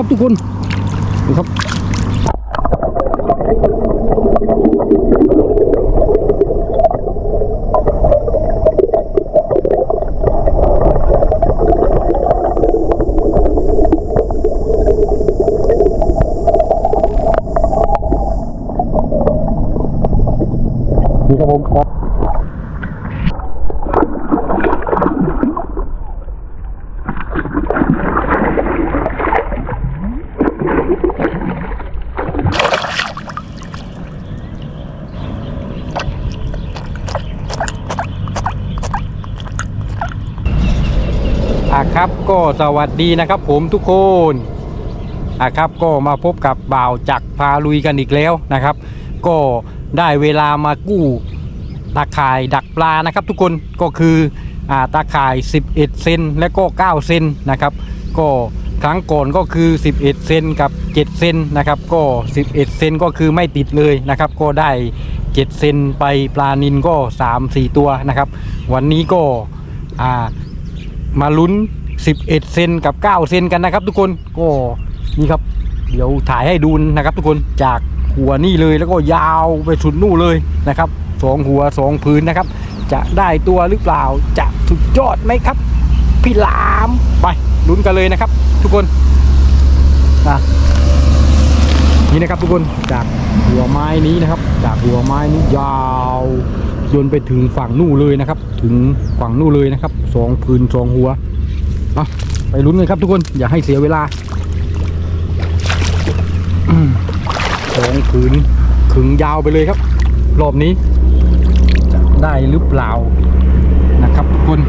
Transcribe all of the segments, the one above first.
ครับทุกคนดูครับนี่ครับผมครับ อะครับ ก็สวัสดีนะครับผมทุกคนอะครับก็มาพบกับบ่าวจักพาลุยกันอีกแล้วนะครับ ก็ได้เวลามากู้ตาข่ายดักปลานะครับ ทุกคนก็คืออ่าตาข่าย 11 เซนและก็ 9 เซนนะครับ ก็ครั้งก่อนก็คือ 11 เซนกับ 7 เซนนะครับ ก็ 11 เซนก็คือไม่ติดเลยนะครับ ก็ได้ 7 เซนไปปลานินก็ 3-4 ตัวนะครับ วันนี้ก็อ่ามาลุ้น 11เซนกับ 9 เซนกันนะครับ ทุกคนก็นี่ครับ เดี๋ยวถ่ายให้ดูนะครับ ทุกคนจากหัวนี่เลยแล้วก็ยาวไปสุดนู่นเลยนะครับสองหัวสองพื้นนะครับ จะได้ตัวหรือเปล่าจะสุดยอดไหมครับ พี่ลามไปลุ้นกันเลยนะครับ ทุกคนนะนี่นะครับทุกคนจากหัวไม้นี้นะครับ จากหัวไม้นี้ยาวจนไปถึงฝั่งนู่นเลยนะครับ ถึงฝั่งนู่นเลยนะครับสองพื้นสองหัว เอาไปลุ้นกันครับทุกคนอย่าให้เสียเวลาอืมสองพื้นขึงยาวไปเลยครับ รอบนี้จะได้หรือเปล่านะครับทุกคน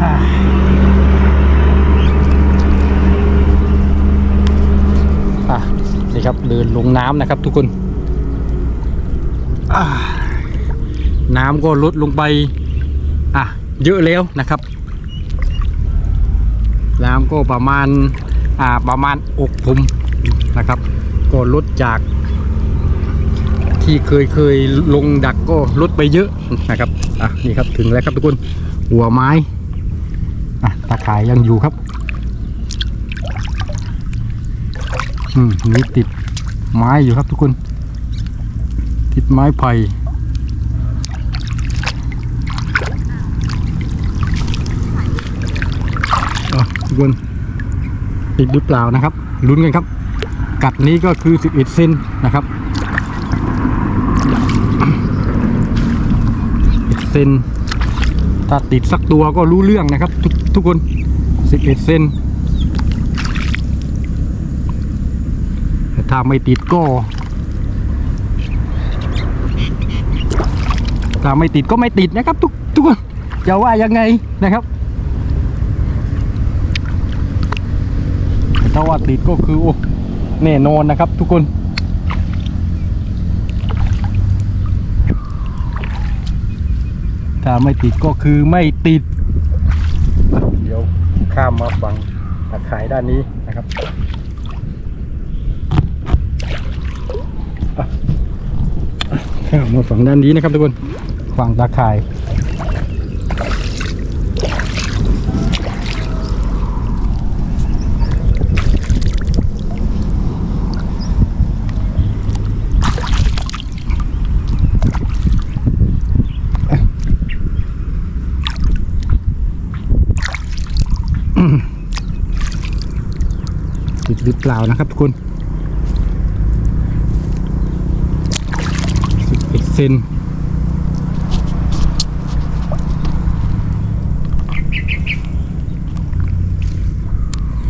อะนี่ครับเดินลงน้ำนะครับ ทุกคนน้ำก็ลดลงไปอะเยอะแล้วนะครับ น้ำก็ประมาณอ่าประมาณอกผมนะครับ ก็ลดจาก ที่เคยเคยลงดักก็ลดไปเยอะนะครับอะนี่ครับถึงแล้วครับทุกคนหัวไม้อะตาข่ายยังอยู่ครับอืมนี่ติดไม้อยู่ครับทุกคน ติดไม้ไผ่อะ ทุกคนติดหรือเปล่านะครับลุ้นกันครับ กัดนี้ก็คือ 11เซนนะครับ11เซนถ้าติดสักตัวก็รู้เรื่องนะครับ ทุกทุกคน 11 เซนแต่ถ้าไม่ติดก็ ถ้าไม่ติดก็ไม่ติดนะครับ ทุกทุกคนจะว่ายังไงนะครับ ถ้าว่าติดก็คือโอ้แน่นอนนะครับทุกคน ถ้าไม่ติดก็คือไม่ติด เดี๋ยวข้ามมาฝั่งตะข่ายด้านนี้นะครับข้ามมาฝั่งด้านนี้นะครับทุกคนฝั่งตะข่าย รือเปล่านะครับทุกคน11เซน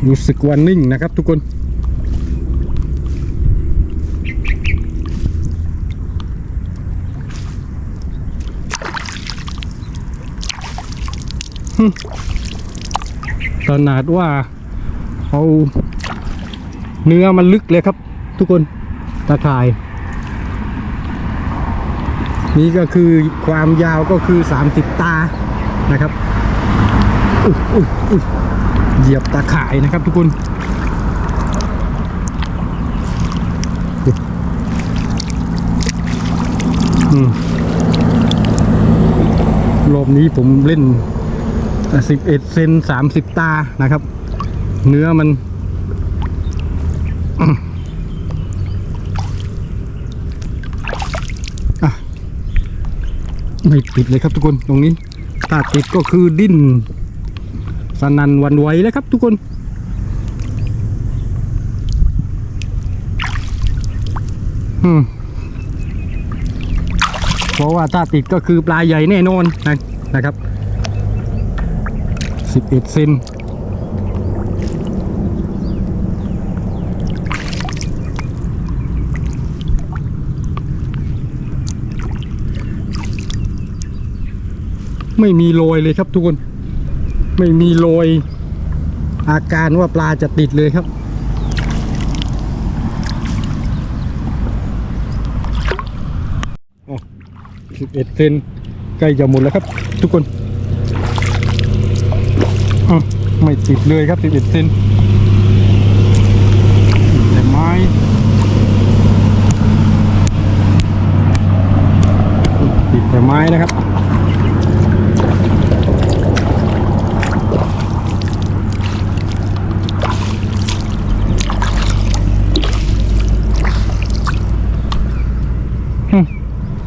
รู้สึกว่านิ่งนะครับทุกคนขนาดว่าเอา เนื้อมันลึกเลยครับ ทุกคนตะข่าย นี่ก็คือความยาวก็คือ 30 ตานะครับอุ๊ยอุ๊ยอุ๊ยเหยียบตะข่ายนะครับทุกคนรอบนี้ผมเล่น 11 เซน30 ตานะครับ เนื้อมัน ไม่ติดเลยครับทุกคนตรงนี้ ถ้าติดก็คือดิ้นสนันวันไหวแล้วครับทุกคน เพราะว่าถ้าติดก็คือปลาใหญ่แน่นอนนะนะครับ 11เซน ไม่มีรอยเลยครับทุกคน ไม่มีรอยอาการว่าปลาจะติดเลยครับ11เซนใกล้จะหมดแล้วครับ ทุกคนอไม่ติดเลยครับ11เซนแต่ไม้ติดแต่ไม้นะครับ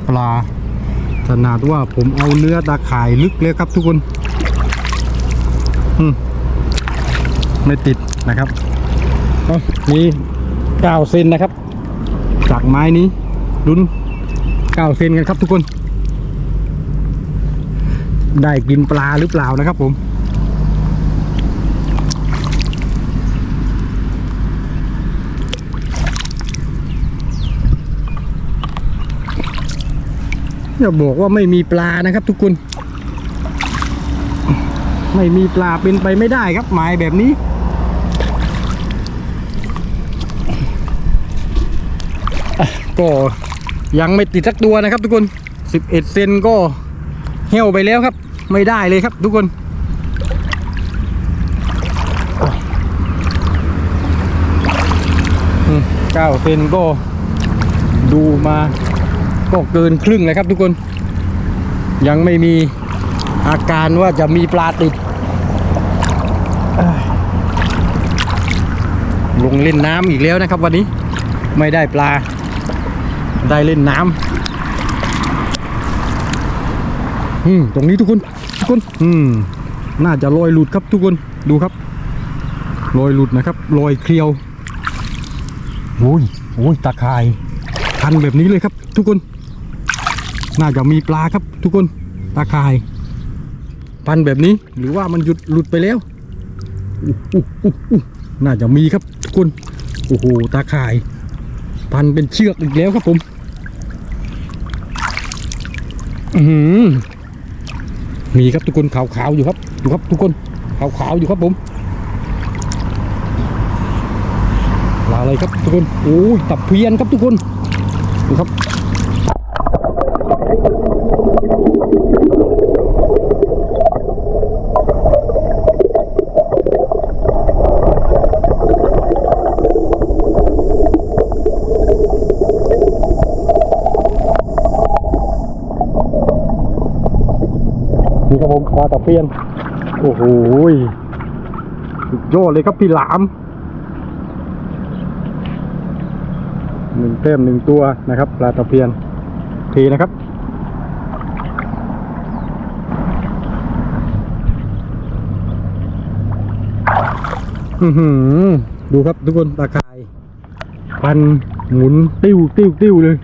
ปลาข นาดว่าผมเอาเนื้อตาข่ายลึกเลยครับทุกคนมไม่ติดนะครับเอานี่เก้าเซนนะครับ จากไม้นี้ลุ้นเก้าเซนกันครับทุกคน ได้กินปลาหรือเปล่านะครับผม อย่าบอกว่าไม่มีปลานะครับทุกคน ไม่มีปลาเป็นไปไม่ได้ครับหมายแบบนี้ ก็ยังไม่ติดสักตัวนะครับทุกคน 11 เซนก็เหี่ยวไปแล้วครับ ไม่ได้เลยครับทุกคนเก้าเซนก็ดูมา ก็เกินครึ่งเลยครับทุกคน ยังไม่มีอาการว่าจะมีปลาติด ลงเล่นน้ำอีกแล้วนะครับ วันนี้ไม่ได้ปลา ได้เล่นน้ำอืมตรงนี้ทุกคนทุกคน อืม น่าจะลอยหลุดครับทุกคนดูครับลอยหลุดนะครับลอยเคลียวโอ้ยโอ้ยตาข่ายพันแบบนี้เลยครับ ทุกคน น่าจะมีปลาครับทุกคนตาข่าย พันแบบนี้หรือว่ามันหยุดหลุดไปแล้วน่าจะมีครับทุกคนโอ้โหตาข่าย พันเป็นเชือกอีกแล้วครับผม อือหือมีครับทุกคนขาวๆอยู่ครับดูครับทุกคนขาวๆอยู่ครับผมปลาอะไรครับทุกคนโอ้ยตับเพียนครับทุกคนดูครับ นี่ครับผมปลาตะเพียน โอ้โหยสุดยอดเลยครับพี่หลามหนึ่งเต้มหนึ่งตัวนะครับปลาตะเพียนทีนะครับอือดูครับทุกคนตาข่ายพันหมุนติ้วติ้วติ้วเลย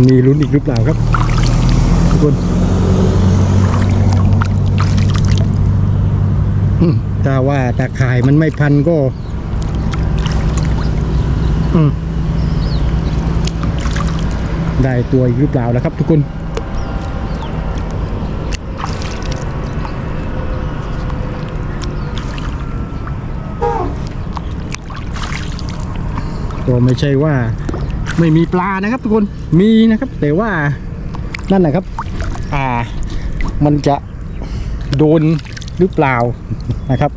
มีลุ้นอีกหรือเปล่าครับ ทุกคนถ้าว่าตาข่ายมันไม่พันก็ ได้ตัวอีกหรือเปล่าแล้วครับทุกคนก็ไม่ใช่ว่า ไม่มีปลานะครับ ทุกคนมีนะครับ แต่ว่านั่นนะครับ อ่า มันจะโดนหรือเปล่านะครับ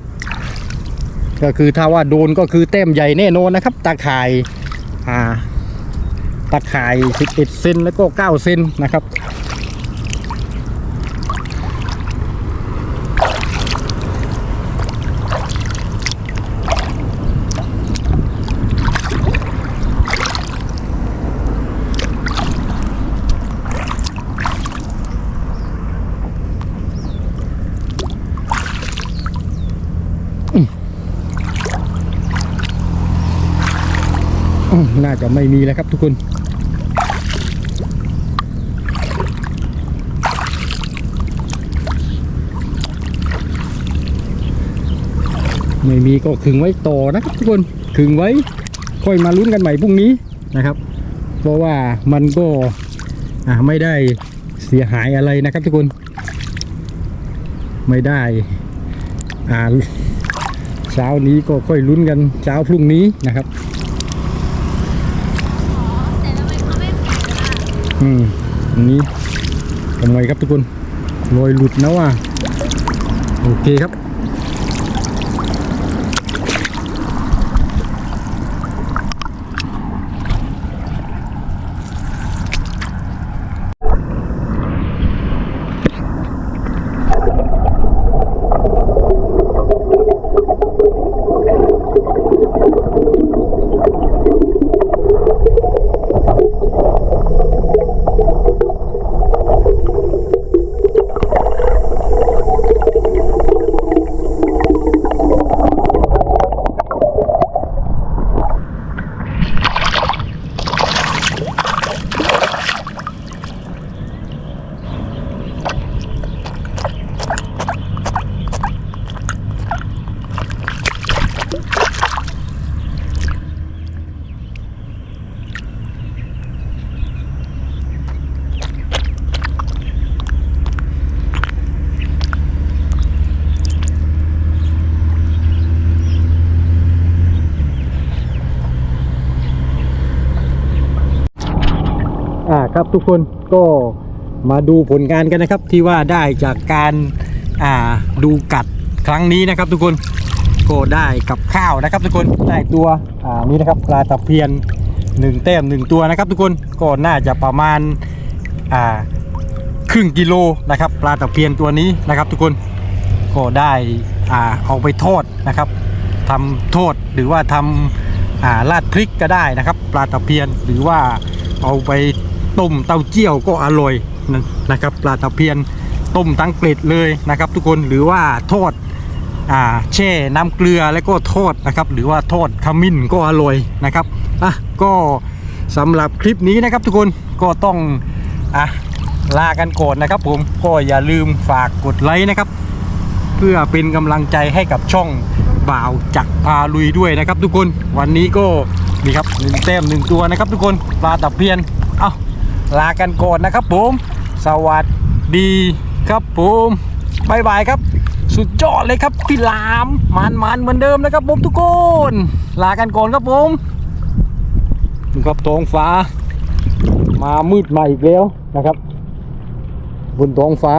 ก็คือถ้าว่าโดนก็คือเต้มใหญ่แน่นอนนะครับ ตาข่ายอ่าตาข่าย 11 เซนแล้วก็ 9 เซนนะครับ น่าจะไม่มีแล้วครับทุกคน ไม่มีก็ขึงไว้ต่อนะครับทุกคนขึงไว้ ค่อยมาลุ้นกันใหม่พรุ่งนี้นะครับ เพราะว่ามันก็ไม่ได้เสียหายอะไรนะครับทุกคน ไม่ได้อ่าเช้านี้ก็ค่อยลุ้นกันเช้าพรุ่งนี้นะครับ แต่ทำไมเขาไม่เปลี่ยนล่ะ อืมอันนี้ทำไงครับทุกคนรอยหลุดนะว่ะโอเคครับ ทุกคนก็มาดูผลงานกันนะครับ ที่ว่าได้จากการอ่าดูกัดครั้งนี้นะครับ ทุกคนก็ได้กับข้าวนะครับ ทุกคนได้ตัวอ่านี้นะครับปลาตะเพียนหนึ่งแต้มหนึ่งตัวนะครับ ทุกคนก็น่าจะประมาณอ่าครึ่งกิโลนะครับ ปลาตะเพียนตัวนี้นะครับ ทุกคนก็ได้อ่าเอาไปทอดนะครับทำโทษหรือว่าทำอ่าราดพริกก็ได้นะครับ ปลาตะเพียนหรือว่าเอาไป ต้มเต้าเจี้ยวก็อร่อยนะครับปลาตะเพียนต้มทั้งเกล็ดเลยนะครับ ทุกคนหรือว่าทอดอ่าแช่น้ำเกลือแล้วก็ทอดนะครับ หรือว่าทอดขมิ้นก็อร่อยนะครับอะก็สำหรับคลิปนี้นะครับ ทุกคนก็ต้องอะลากันก่อนนะครับ ผมก็อย่าลืมฝากกดไลค์นะครับ เพื่อเป็นกำลังใจให้กับช่องบ่าวจักรพาลุยด้วยนะครับ ทุกคนวันนี้ก็นี่ครับหนึ่งแต้มหนึ่งตัวนะครับ ทุกคนปลาตะเพียน ลากันก่อนนะครับผม สวัสดีครับผมบายบายครับ สุดยอดเลยครับพี่ลามมันมันเหมือนเดิมนะครับผมทุกคน ลากันก่อนครับผมนี่ครับท้องฟ้า มามืดมาอีกแล้วนะครับ บนท้องฟ้า